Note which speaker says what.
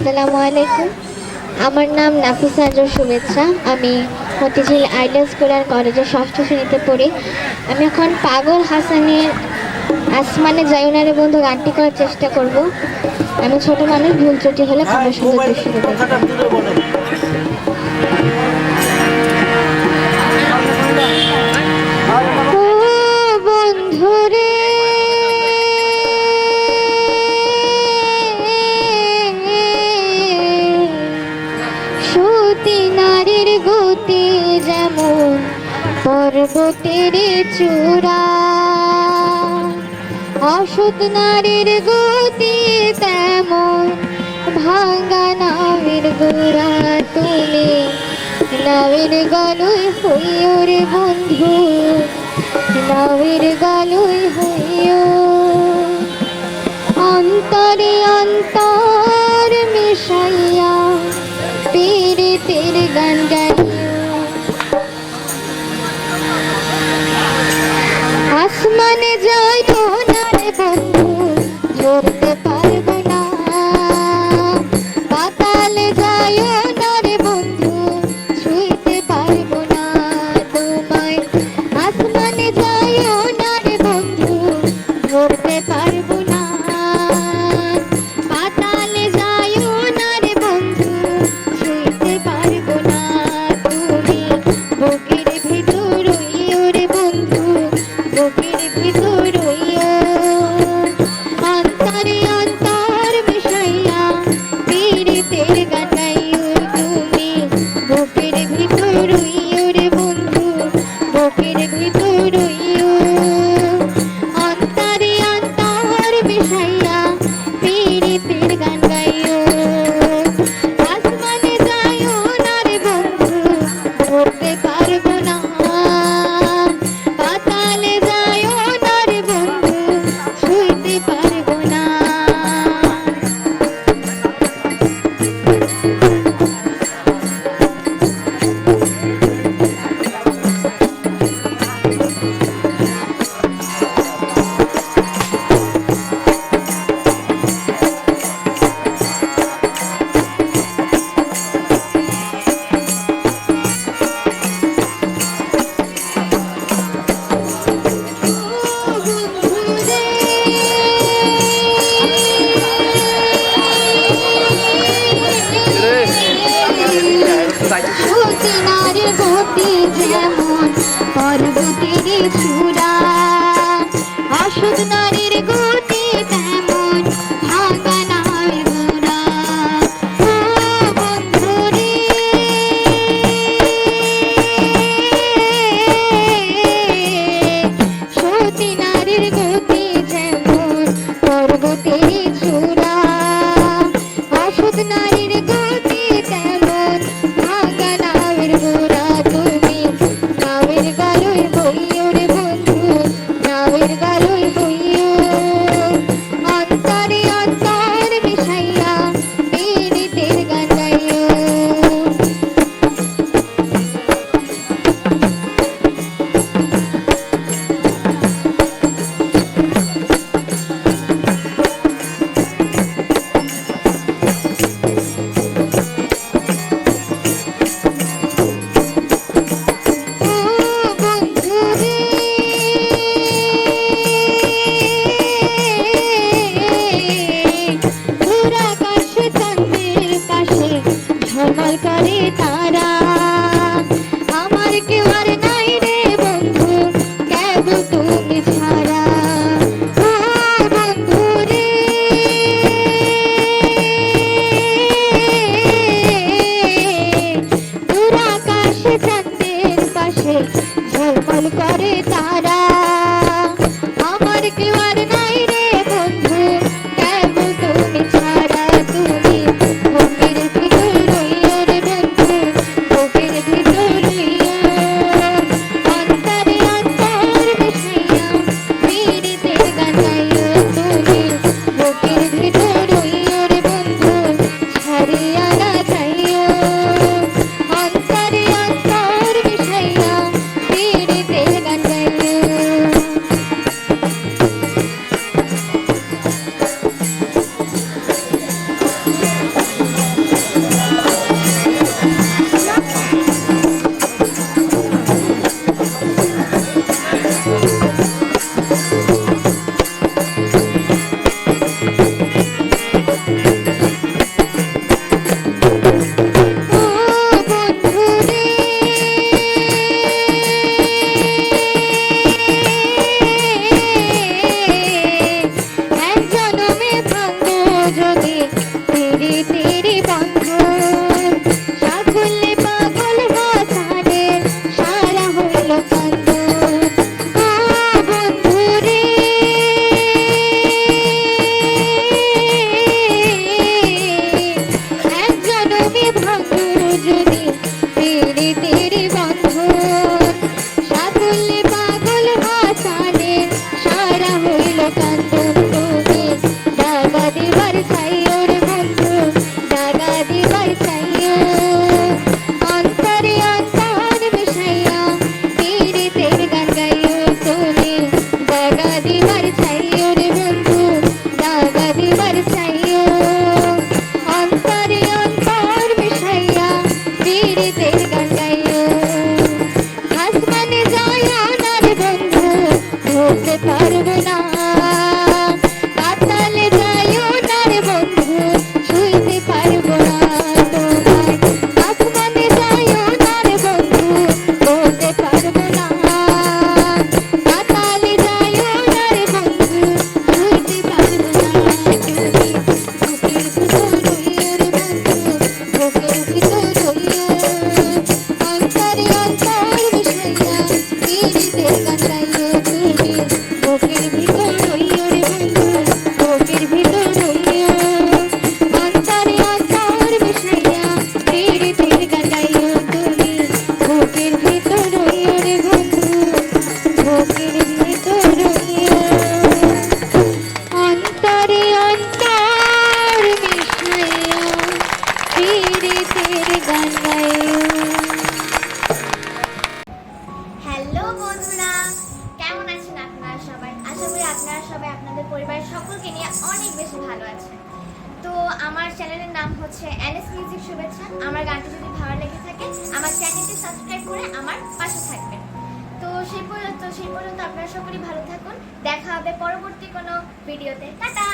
Speaker 1: আসসালামু আলাইকুম। আমার নাম নাফিসা আজর শুভেচ্ছা। আমি মতিঝিল আইডিয়াল স্কুল আর কলেজের ষষ্ঠ শ্রেণীতে পড়ি। আমি এখন পাগল হাসানের আসমানে জায়ুনারে বন্ধু গানটি করার চেষ্টা করব। আমি ছোট মানুষ, ভুল ত্রুটি হলে ক্ষমা সুন্দর পর্বতের চূড়া। অসৎ নারীর গতি তেমন, ভাঙ্গা নামের গোড়া তুমি নামের গলই হইও বন্ধু নামের গলুই হইও। অন্তরে অন্তর আসমানে যাই না রে বন্ধু ধরতে পারব না। পাতালে যাই না রে বন্ধু, ছুঁইতে পারব না তোমায়। আসমানে যাই না রে বন্ধু ধরতে পারব না। ঝলমল করে তারা। আমার কেউ পারবে না। গান
Speaker 2: হ্যালো বন্ধুরা। কেমন আছেন আপনারা সবাই? আশা করি আপনারা সবাই আপনাদের পরিবারের সকলকে নিয়ে অনেক বেশি ভালো আছেন। তো আমার চ্যানেলের নাম হচ্ছে এনএস মিউজিক শুভেচ্ছা। আমার গানটি যদি ভালো লেগে থাকে, আমার চ্যানেলটি সাবস্ক্রাইব করে আমার পাশে থাকবেন। তো সেই পর্যন্ত সেই পর্যন্ত আপনারা সকলেই ভালো থাকুন। দেখা হবে পরবর্তী কোনো ভিডিওতে। টাটা!